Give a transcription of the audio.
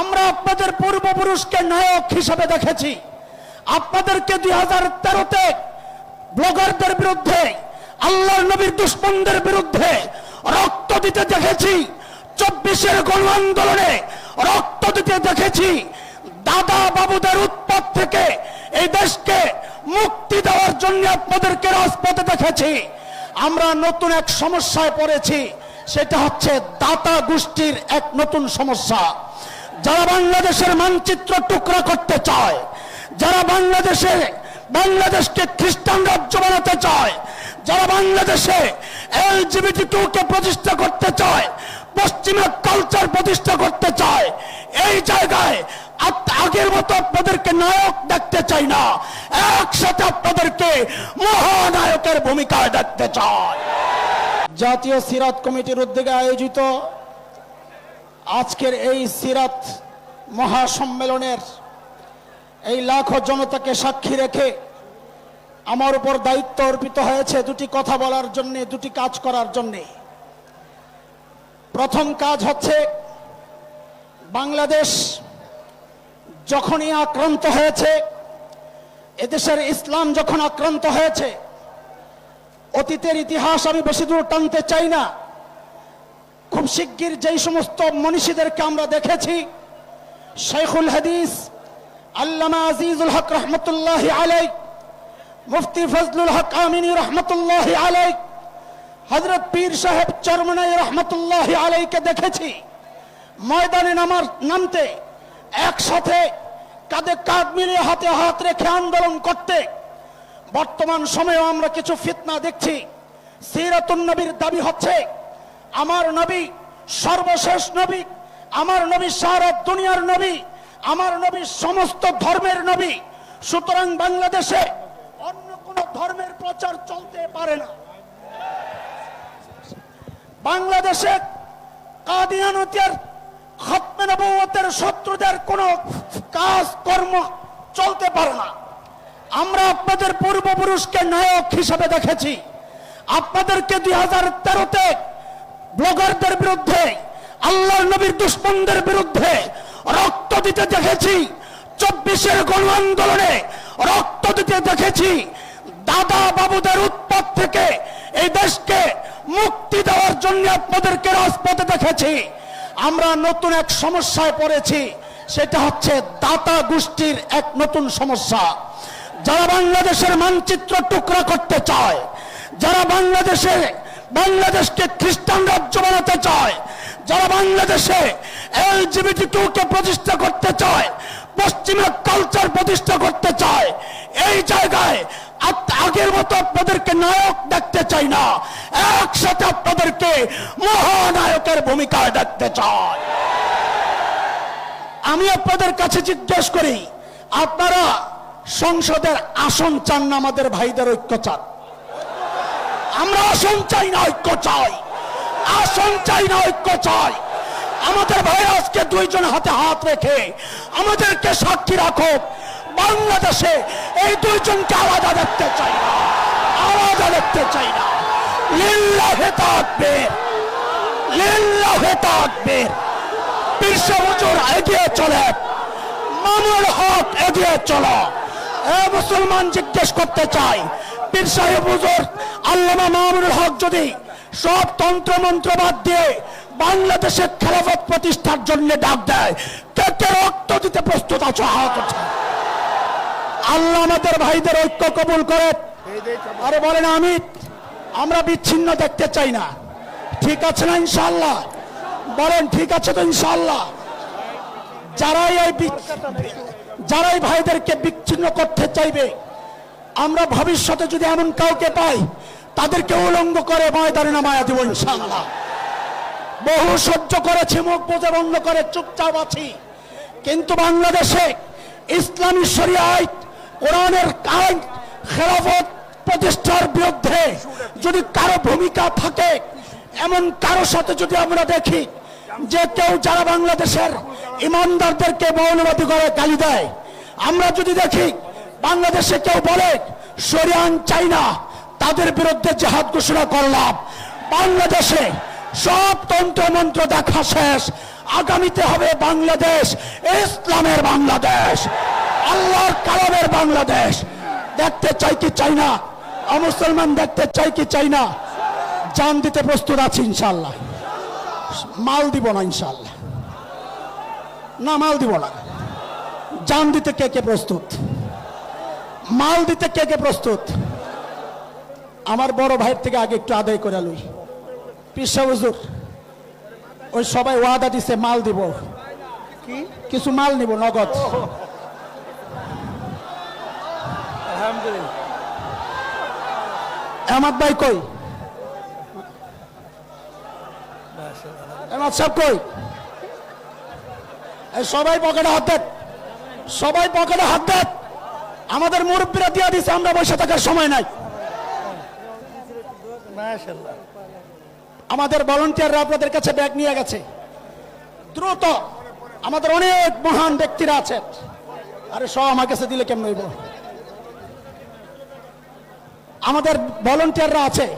আমরা আপনাদের পূর্বপুরুষকে নায়ক হিসেবে দেখেছি। আপনাদেরকে দুই হাজার তেরোতে ব্লগারদের বিরুদ্ধে, আল্লাহর নবীর দুশ্মনদের বিরুদ্ধে রক্ত দিতে দেখেছি। চব্বিশের গণ আন্দোলনে রক্ত দিতে দেখেছি। দাদা বাবুদের উৎপাত থেকে এই দেশকে মুক্তি দেওয়ার জন্য আপনাদেরকে রাজপথে দেখেছি। আমরা নতুন এক সমস্যায় পড়েছি, সেটা হচ্ছে দাতা গোষ্ঠীর এক নতুন সমস্যা। যারা বাংলাদেশের মানচিত্র টুকরা করতে চায়, যারা বাংলাদেশে, বাংলাদেশকে খ্রিস্টান রাজ্য বানাতে চায়, যারা বাংলাদেশে এলজিবিটি কে প্রতিষ্ঠা করতে চায়, পশ্চিমা কালচার প্রতিষ্ঠা করতে চায়, এই জায়গায় আগের মতো আপনাদেরকে নায়ক দেখতে চাই না, একসাথে আপনাদেরকে মহানায়কের ভূমিকায় দেখতে চায় জাতীয় সিরাত কমিটির উদ্যোগে আয়োজিত আজকের এই সিরাত মহাসম্মেলনের এই লাখো জনতাকে সাক্ষী রেখে আমার উপর দায়িত্ব অর্পিত হয়েছে দুটি কথা বলার জন্যে, দুটি কাজ করার জন্যে। প্রথম কাজ হচ্ছে, বাংলাদেশ যখনই আক্রান্ত হয়েছে, এদেশের ইসলাম যখন আক্রান্ত হয়েছে, অতীতের ইতিহাস আমি বেশি দূর টানতে চাই না। খুব শিগগির যেই সমস্ত মনীষীদেরকে আমরা দেখেছি শেখুল হাদিস, আল্লামা আজিজুল হক রহমতুল্লাহ আলাই মুফতি ফজলুল হক আমিনী রহমতুল্লাহ আলাই হজরত পীর সাহেব চরমনাই রহমতুল্লাহ আলাইকে দেখেছি। ময়দানে নামার নামতে একসাথে কাঁধে কাঁধ মিলিয়ে হাতে হাত রেখে আন্দোলন করতে বর্তমান সময়েও আমরা কিছু ফিতনা দেখছি। সিরাতুন নবীর দাবি হচ্ছে আমার নবী সর্বশেষ নবী, আমার নবী সারা দুনিয়ার নবী, আমার নবী সমস্ত ধর্মের নবী। সুতরাং বাংলাদেশে অন্য কোন ধর্মের প্রচার চলতে পারে না। বাংলাদেশে কাদিয়ানতের শত্রুদের কোনো কাজ, কর্ম চলতে পারে না। আমরা আপনাদের পূর্বপুরুষকে নায়ক হিসেবে দেখেছি। আপনাদেরকে দুই হাজার তেরোতে ব্লগারদের বিরুদ্ধে, আল্লাহর নবীর দুশ্মনদের বিরুদ্ধে রক্ত দিতে দেখেছি, চব্বিশের গণ আন্দোলনে রক্ত দিতে দেখেছি, দাদা বাবুদের উৎপাত থেকে এই দেশকে মুক্তি দেওয়ার জন্য আপনাদেরকে রাজপথে দেখেছি। আমরা নতুন এক সমস্যায় পড়েছি, সেটা হচ্ছে দাতা গোষ্ঠীর এক নতুন সমস্যা। যারা বাংলাদেশের মানচিত্র টুকরা করতে চায়, যারা বাংলাদেশে বাংলাদেশকে খ্রিস্টান রাজ্য বানাতে চায়। যারা বাংলাদেশে এলজিবিটি কে প্রতিষ্ঠা করতে চায়, পশ্চিমা কালচার প্রতিষ্ঠা করতে চায়, এই জায়গায় আগের মতো আপনাদেরকে নায়ক দেখতে চাই না। একসাথে আপনাদেরকে মহানায়কের ভূমিকায় দেখতে চাই। আমি আপনাদের কাছে জিজ্ঞেস করি, আপনারা সংসদের আসন চান না আমাদের ভাইদের ঐক্য চান? আমরা আসন চাই না, ঐক্য চাই। আসন চাই না, ঐক্য চাই। আমাদের ভাই আজকে দুইজন হাতে হাত রেখে আমাদেরকে সাক্ষী রাখো, বাংলাদেশে এই দুইজনকে আলাদা দেখতে চাই না, আলাদা দেখতে চাই না। লিল্লাহে তাকবীর লিল্লাহে তাকবীর। বিশ্ব হুজুর, এগিয়ে চলে। মামুল হক, এগিয়ে চলো। এ মুসলমান জিজ্ঞেস করতে চাই, পীর সাহেব, হুজুর আল্লামা মামুনুল হক যদি সব তন্ত্র মন্ত্র বাদ দিয়ে বাংলাদেশের খেলাফত প্রতিষ্ঠার জন্য ডাক দেয় কে কে রক্ত দিতে প্রস্তুত আছো, হাত উঠে আল্লাহ আমাদের ভাইদের ঐক্য কবুল করে আরে বলেন আমি আমরা বিচ্ছিন্ন দেখতে চাই না। ঠিক আছে না ইনশাল্লাহ বলেন, ঠিক আছে তো ইনশাল্লাহ যারাই এই যারাই ভাইদেরকে বিচ্ছিন্ন করতে চাইবে, আমরা ভবিষ্যতে যদি এমন কাউকে পাই তাদেরকে উলঙ্গ করে ময়দানে নামায়া দিব ইনশাল্লাহ বহু সহ্য করেছি, মুখ বুঝে বন্ধ করে চুপচাপ আছি। কিন্তু বাংলাদেশে ইসলামী শরিয়ায় কোরআনের আইন খেলাফত প্রতিষ্ঠার বিরুদ্ধে যদি কারও ভূমিকা থাকে, এমন কারও সাথে যদি আমরা দেখি যে কেউ যারা বাংলাদেশের ইমানদারদেরকে মৌলবাদী করে গালি দেয়, আমরা যদি দেখি বাংলাদেশে কেউ বলে সরিয়ান চাই না তাদের বিরুদ্ধে জেহাদ ঘোষণা করলাম। বাংলাদেশে সব তন্ত্র মন্ত্র দেখা শেষ। আগামীতে হবে বাংলাদেশ, ইসলামের বাংলাদেশ, আল্লাহর কালামের বাংলাদেশ। দেখতে চাই কি চাই না? মুসলমান দেখতে চাই কি চাই না? জান দিতে প্রস্তুত আছি ইনশাল্লাহ মাল দিব না ইনশাল্লাহ না, মাল দিব না। জান দিতে কে কে প্রস্তুত? মাল দিতে কে কে প্রস্তুত? আমার বড় ভাইয়ের থেকে আগে একটু আদায় করে লই। পিসা হুজুর ওই সবাই ওয়াদা দিছে মাল দিব। কিছু মাল নিব নগদ। আহমদ ভাই কই? আহমদ সাহেব কই? এই সবাই পকেটে হাত দেন। সবাই পকেটে হাত দেন। আমাদের মুরব্বীরা দিয়া দিছে আমরা বসে থাকার সময় নাই। আমাদের ভলান্টিয়াররা আপনাদের কাছে ব্যাগ নিয়ে গেছে। দ্রুত, আমাদের অনেক মহান ব্যক্তিরা আছে। আরে, সব আমার কাছে দিলে কেমন আমাদের ভলান্টিয়াররা আছে।